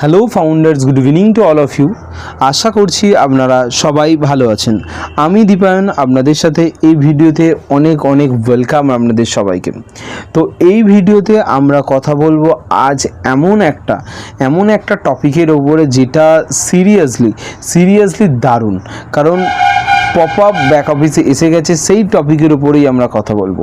Hello founders good evening to all of you আশা করছি আপনারা সবাই ভালো আছেন। আমি দীপায়ন, আপনাদের সাথে এই ভিডিওতে অনেক অনেক ওয়েলকাম আপনাদের সবাইকে। তো এই ভিডিওতে আমরা কথা বলব আজ এমন একটা এমন একটা টপিকের ওপরে যেটা সিরিয়াসলি সিরিয়াসলি দারুণ। কারণ পপ আপ ব্যাক অফিসে এসে গেছে, সেই টপিকের উপরেই আমরা কথা বলব।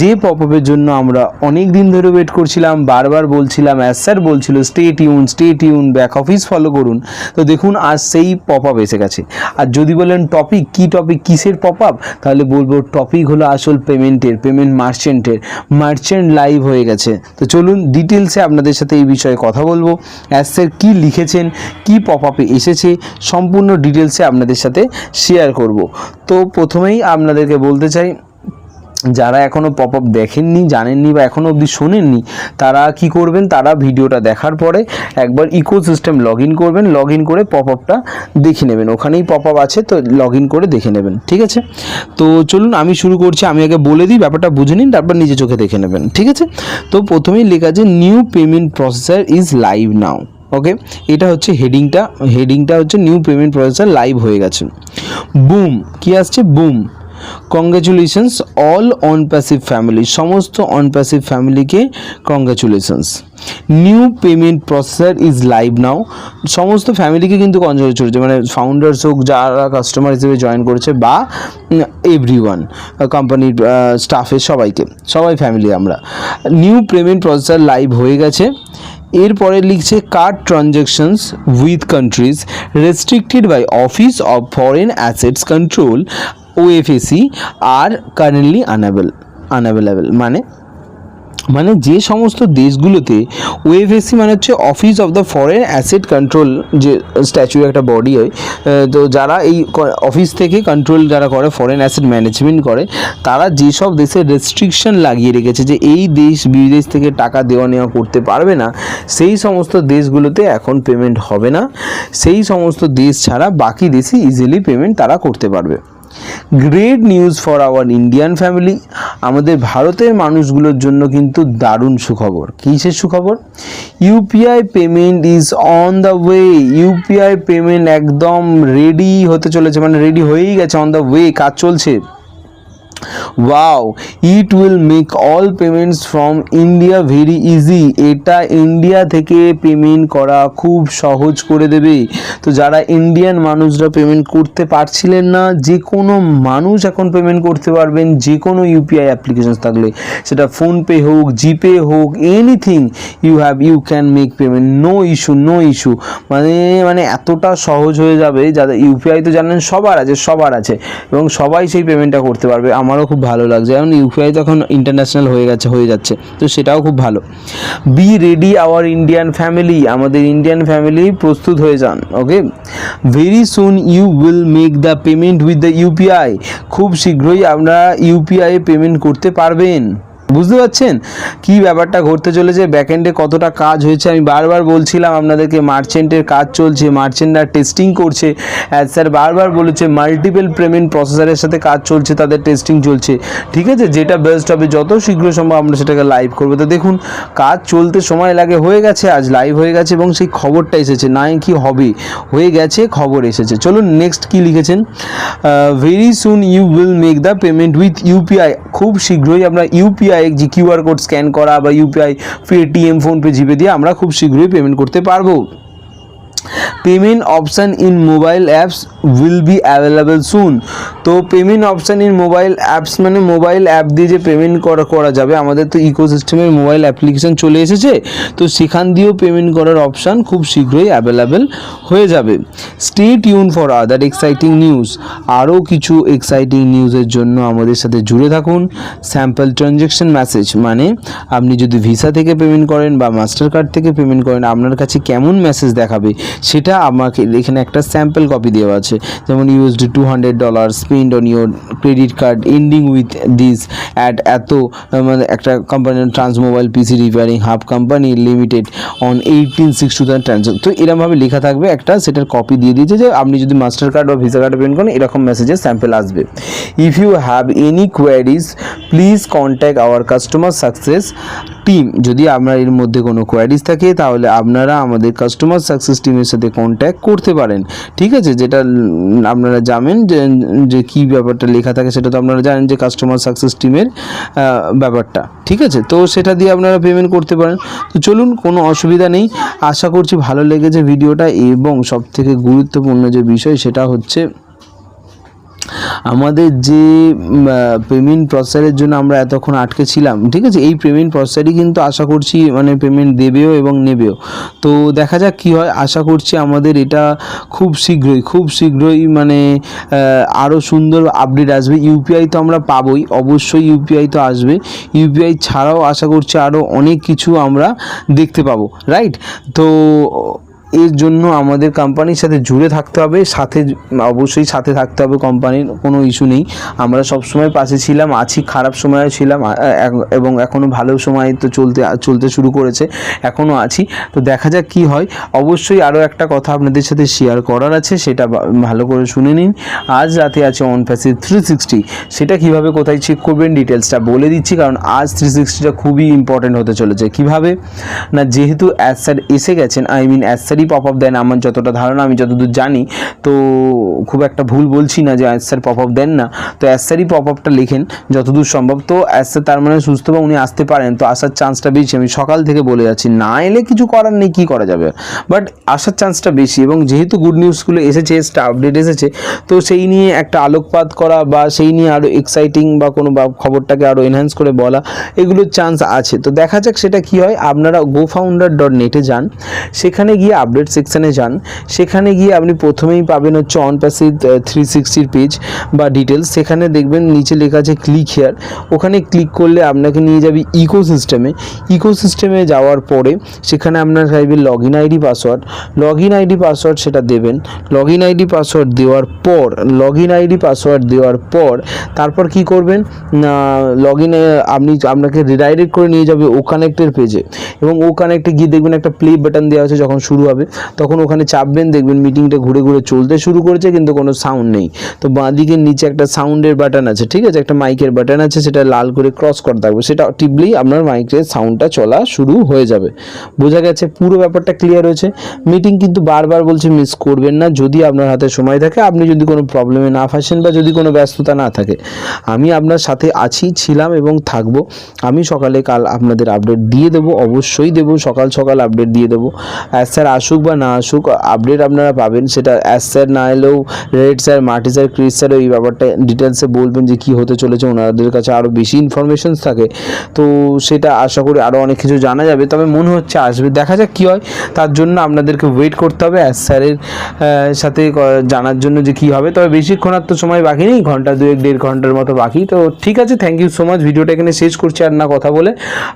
যে পপ আপের জন্য আমরা অনেক দিন ধরে ওয়েট করছিলাম, বারবার বলছিলাম অ্যাজ স্যার বলছিল stay tune stay tune back office follow করুন। তো দেখুন, আজ সেই পপ আপ এসে গেছে। আর যদি বলেন টপিক কি টপিক কিসের পপ আপ তাহলে বলব টপিক হলো আসল পেমেন্টের পেমেন্ট মার্চেন্টের মার্চেন্ট লাইভ হয়ে গেছে। তো চলুন ডিটেলসে আপনাদের সাথে এই বিষয়ে কথা বলব। অ্যাজ স্যার কী লিখেছেন, কি পপ আপে এসেছে, সম্পূর্ণ ডিটেলসে আপনাদের সাথে শেয়ার করব। তো প্রথমেই আপনাদেরকে বলতে চাই, যারা এখনও পপ আপ দেখেননি, জানেননি বা এখনও অবধি শোনেননি, তারা কি করবেন? তারা ভিডিওটা দেখার পরে একবার ইকো সিস্টেম লগ ইন করবেন লগ ইন করে পপ আপটা দেখে নেবেন। ওখানেই পপ আপ আছে, তো লগ ইন করে দেখে নেবেন, ঠিক আছে? তো চলুন, আমি শুরু করছি, আমি আগে বলে দিই, ব্যাপারটা বুঝে নিন, তারপর নিজে চোখে দেখে নেবেন, ঠিক আছে? তো প্রথমেই লেখা আছে new payment processor is live now okay এটা হচ্ছে হেডিংটা হেডিংটা হচ্ছে নিউ পেমেন্ট প্রসেসর লাইভ হয়ে গেছে। বুম কি আসছে? Boom congratulations all on passive family সমস্ত অন প্যাসিভ ফ্যামিলিকে congratulations new payment processor is live now সমস্ত ফ্যামিলিকে কিন্তু কংগ্রেচুলেশন মানে ফাউন্ডার্স হোক, যারা কাস্টমার হিসেবে জয়েন করেছে বা এভরি ওয়ান কোম্পানির স্টাফের সবাইকে, সবাই ফ্যামিলি আমরা। নিউ পেমেন্ট প্রসেসর লাইভ হয়ে গেছে। এরপরে লিখছে card transactions with countries restricted by office of foreign assets control OFAC R currently unable unavailable মানে মানে যে সমস্ত দেশগুলোতে ওএফএসি মানে হচ্ছে office of the foreign asset control যে স্ট্যাচু একটা বডি হয় তো যারা এই অফিস থেকে কন্ট্রোল যারা করে ফরেন অ্যাসেট ম্যানেজমেন্ট করে, তারা যেসব দেশে রেস্ট্রিকশন লাগিয়ে রেখেছে যে এই দেশ বিদেশ থেকে টাকা দেওয়া নেওয়া করতে পারবে না, সেই সমস্ত দেশগুলোতে এখন পেমেন্ট হবে না। সেই সমস্ত দেশ ছাড়া বাকি দেশে ইজিলি পেমেন্ট তারা করতে পারবে। Great news for our Indian family আমাদের ভারতের মানুষগুলোর জন্য কিন্তু দারুণ সুখবর। কিসের সুখবর? UPI payment is on the way UPI payment একদম রেডি হতে চলেছে মানে রেডি হয়েই গেছে অন দ্য ওয়ে কাজ চলছে। Wow it will make all payments from India very easy এটা ইন্ডিয়া থেকে পেমেন্ট করা খুব সহজ করে দেবে। তো যারা ইন্ডিয়ান মানুষরা পেমেন্ট করতে পারছিলেন না, যে কোনো মানুষ এখন পেমেন্ট করতে পারবেন, যে কোনো ইউপিআই অ্যাপ্লিকেশন থাকলে। সেটা ফোনপে হোক জিপে হোক anything you have you can make payment no issue no issue মানে মানে এতটা সহজ হয়ে যাবে। যাদের ইউপিআই তো জানেন, সবার আছে সবার আছে। এবং সবাই সেই পেমেন্টটা করতে পারবে। আমারও খুব ভালো লাগছে। এখন ইউপিআই তো এখন ইন্টারন্যাশনাল হয়ে গেছে, হয়ে যাচ্ছে। তো সেটাও খুব ভালো। Be ready our Indian family আমাদের ইন্ডিয়ান ফ্যামিলি প্রস্তুত হয়ে যান okay very soon you will make the payment with the UPI খুব শীঘ্রই আপনারা ইউপিআই পেমেন্ট করতে পারবেন। বুঝতে পারছেন? কি ব্যাপারটা ঘটতে চলেছে? ব্যাকএন্ডে কতটা কাজ হয়েছে? আমি বারবার বলছিলাম আপনাদেরকে মার্চেন্টের কাজ চলছে মার্চেন্টরা টেস্টিং করছে। অ্যাজ স্যার বারবার বলেছে মাল্টিপল পেমেন্ট প্রসেসরের সাথে কাজ চলছে, তাদের টেস্টিং চলছে। ঠিক আছে? যেটা বেস্ট হবে, যত শীঘ্র সম্ভব আমরা সেটাকে লাইভ করব। তো দেখুন, কাজ চলতে সময় লাগে, হয়ে গেছে, আজ লাইভ হয়ে গেছে এবং সেই খবরটা এসেছে। নাই কি হবে? হয়ে গেছে, খবর এসেছে। চলুন নেক্সট কি লিখেছেন? Very soon you will make the payment with UPI খুব শীঘ্রই আমরা ইউপিআই যে কিউআর কোড স্ক্যান করা বা ইউপিআই পেটিএম ফোনপে জিপে দিয়ে আমরা খুব শীঘ্রই পেমেন্ট করতে পারব। Payment option in mobile apps will be available soon. তো payment option in mobile apps মানে মোবাইল অ্যাপ দিয়ে যে পেমেন্ট করা করা যাবে, আমাদের তো ইকোসিস্টেমের মোবাইল অ্যাপ্লিকেশন চলে এসেছে, তো সেখান দিয়েও পেমেন্ট করার অপশান খুব শীঘ্রই অ্যাভেলেবেল হয়ে যাবে। Stay tune for other exciting news আরও কিছু এক্সাইটিং নিউজের জন্য আমাদের সাথে জুড়ে থাকুন। স্যাম্পল ট্রানজ্যাকশন মেসেজ মানে আপনি যদি ভিসা থেকে পেমেন্ট করেন বা মাস্টার কার্ড থেকে পেমেন্ট করেন, আপনার কাছে কেমন মেসেজ দেখাবে সেটা আমাকে এখানে একটা স্যাম্পল কপি দেওয়া আছে। যেমন USD two hundred dollar spend on your credit card ending with this at এত মানে একটা company trans mobile PC repairing hub company limited on eighteen six two thousand transaction তো এরমভাবে লেখা থাকবে একটা, সেটার কপি দিয়ে দিয়েছে যে আপনি যদি মাস্টার কার্ড বা ভিসা কার্ড পেমেন্ট করেন, এরকম মেসেজের স্যাম্পল আসবে। If you have any queries please contact our customer success team যদি আপনার এর মধ্যে কোনো কোয়ারিজ থাকে, তাহলে আপনারা আমাদের কাস্টমার সাকসেস টিমের সাথে কন্ট্যাক্ট করতে পারেন। ঠিক আছে? যেটা আপনারা জানেন যে যে কী ব্যাপারটা লেখা থাকে, সেটা তো আপনারা জানেন যে কাস্টমার সাকসেস টিমের ব্যাপারটা। ঠিক আছে? তো সেটা দিয়ে আপনারা পেমেন্ট করতে পারেন। তো চলুন, কোনো অসুবিধা নেই। আশা করছি ভালো লেগেছে ভিডিওটা এবং সবথেকে গুরুত্বপূর্ণ যে বিষয়, সেটা হচ্ছে আমাদের যে পেমেন্ট প্রসেসের জন্য আমরা এতক্ষণ আটকে ছিলাম, ঠিক আছে? এই পেমেন্ট প্রসেসরই কিন্তু আশা করছি মানে পেমেন্ট দেবেও এবং নেবেও। তো দেখা যাক কি হয়, আশা করছি আমাদের এটা খুব শীঘ্রই খুব শীঘ্রই মানে আরও সুন্দর আপডেট আসবে। ইউপিআই তো আমরা পাবোই, অবশ্যই ইউপিআই তো আসবে। ইউপিআই ছাড়াও আশা করছি আরও অনেক কিছু আমরা দেখতে পাবো রাইট তো এর জন্য আমাদের কোম্পানির সাথে জুড়ে থাকতে হবে, সাথে অবশ্যই সাথে থাকতে হবে কোম্পানির কোনো ইস্যু নেই। আমরা সব সময় পাশে ছিলাম, আছি, খারাপ সময়ে ছিলাম এবং এখনও ভালো সময় তো চলতে চলতে শুরু করেছে এখনও আছি। তো দেখা যাক কি হয়। অবশ্যই আরও একটা কথা আপনাদের সাথে শেয়ার করার আছে, সেটা ভালো করে শুনে নিন। আজ রাতে আছে অন প্যাসিভ থ্রি সিক্সটি সেটা কীভাবে, কোথায় চেক করবেন ডিটেলসটা বলে দিচ্ছি, কারণ আজ থ্রি সিক্সটিটা খুবই ইম্পর্টেন্ট হতে চলেছে। কীভাবে? না, যেহেতু অ্যাসার এসে গেছেন আই মিন অ্যাসারই পপ আপ দেন, আমার যতটা ধারণা, আমি যতদূর জানি, তো খুব একটা ভুল বলছি না যে অ্যাসার পপ আপ দেন না। তো অ্যাসারই পপ আপটা লেখেন, যতদূর সম্ভব। তো অ্যাসার তার মানে সুস্থ বা উনি আসতে পারেন, তো আসার চান্সটা বেশি। আমি সকাল থেকে বলে যাচ্ছি, না এলে কিছু করার নেই, কী করা যাবে? বাট আসার চান্সটা বেশি এবং যেহেতু গুড নিউজগুলো এসেছে আপডেট এসেছে, তো সেই নিয়ে একটা আলোকপাত করা বা সেই নিয়ে আরও এক্সাইটিং বা কোনো বা খবরটাকে আরও এনহ্যান্স করে বলা, এগুলোর চান্স আছে। তো দেখা যাক সেটা কি হয়। আপনারা গো ফাউন্ডার ডট নেটে যান। সেখানে গিয়ে আপডেট সেকশানে যান, সেখানে গিয়ে আপনি প্রথমেই পাবেন হচ্ছে অন প্যাসিভ থ্রি সিক্সটির পেজ বা ডিটেলস সেখানে দেখবেন নিচে লেখা আছে ক্লিক হেয়ার ওখানে ক্লিক করলে আপনাকে নিয়ে যাবে ইকো সিস্টেমে ইকো সিস্টেমে যাওয়ার পরে সেখানে আপনার চাইবে log in ID password log in ID password সেটা দেবেন। লগ ইন আইডি পাসওয়ার্ড দেওয়ার পর লগ ইন আইডি পাসওয়ার্ড দেওয়ার পর তারপর কি করবেন? লগ ইনে আপনি, আপনাকে রিডাইরেক্ট করে নিয়ে যাবে ও কানেক্টের পেজে এবং ও কানেক্টে গিয়ে দেখবেন একটা প্লে বাটন দেওয়া আছে যখন শুরু হবে। তখন ওখানে চাপবেন, দেখবেন মিটিংটা ঘুরে ঘুরে চলতে শুরু করেছে, কিন্তু কোনো সাউন্ড নেই। তো বাঁ দিকের নিচে একটা সাউন্ডের বাটন আছে, ঠিক আছে? একটা মাইকের বাটন আছে, সেটা লাল করে ক্রস করা থাকবে। সেটা টিপলেই আপনার মাইকের সাউন্ডটা চলা শুরু হয়ে যাবে। বোঝা গেছে, পুরো ব্যাপারটা ক্লিয়ার হয়েছে। মিটিং কিন্তু বারবার বলছে মিস করবেন না। যদি আপনার হাতে সময় থাকে, আপনি যদি কোনো প্রবলেমে না ফাঁসেন বা যদি কোনো ব্যস্ততা না থাকে। আমি আপনার সাথে আছি, ছিলাম এবং থাকব। আমি সকালে কাল আপনাদের আপডেট দিয়ে দেবো, অবশ্যই দেবো। সকাল সকাল আপডেট দিয়ে দেবো। স্যার আসুক বা না আসুক আপডেট আপনারা পাবেন। সেটা অ্যাজ স্যার না এলেও রেড স্যার মাটি স্যার ক্রিস স্যার এই ব্যাপারটা ডিটেলসে বলবেন যে কী হতে চলেছে। ওনাদের কাছে আরও বেশি ইনফরমেশনস থাকে। তো সেটা আশা করি আরও অনেক কিছু জানা যাবে। তবে মনে হচ্ছে আসবে। দেখা যাক কী হয়। তার জন্য আপনাদেরকে ওয়েট করতে হবে অ্যাজ স্যারের সাথে জানার জন্য যে কী হবে। তবে বেশিক্ষণ আর তো সময় বাকি নেই। ঘণ্টা দুয়েক, দেড় ঘণ্টার মতো বাকি। তো ঠিক আছে থ্যাংক ইউ সো মাচ ভিডিওটা এখানে শেষ করছি আর না কথা বলে।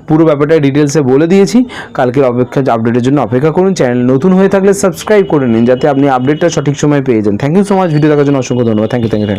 পুরো ব্যাপারটা ডিটেলসে বলে দিয়েছি। কালকের অপেক্ষা আপডেটের জন্য অপেক্ষা করুন। চ্যানেল নতুন হয়ে থাকলে সাবস্ক্রাইব করে নিন, যাতে আপনি আপডেটটা সঠিক সময় পেয়ে যান। Thank you so much video দেখার জন্য অসংখ্য ধন্যবাদ। Thank you thank you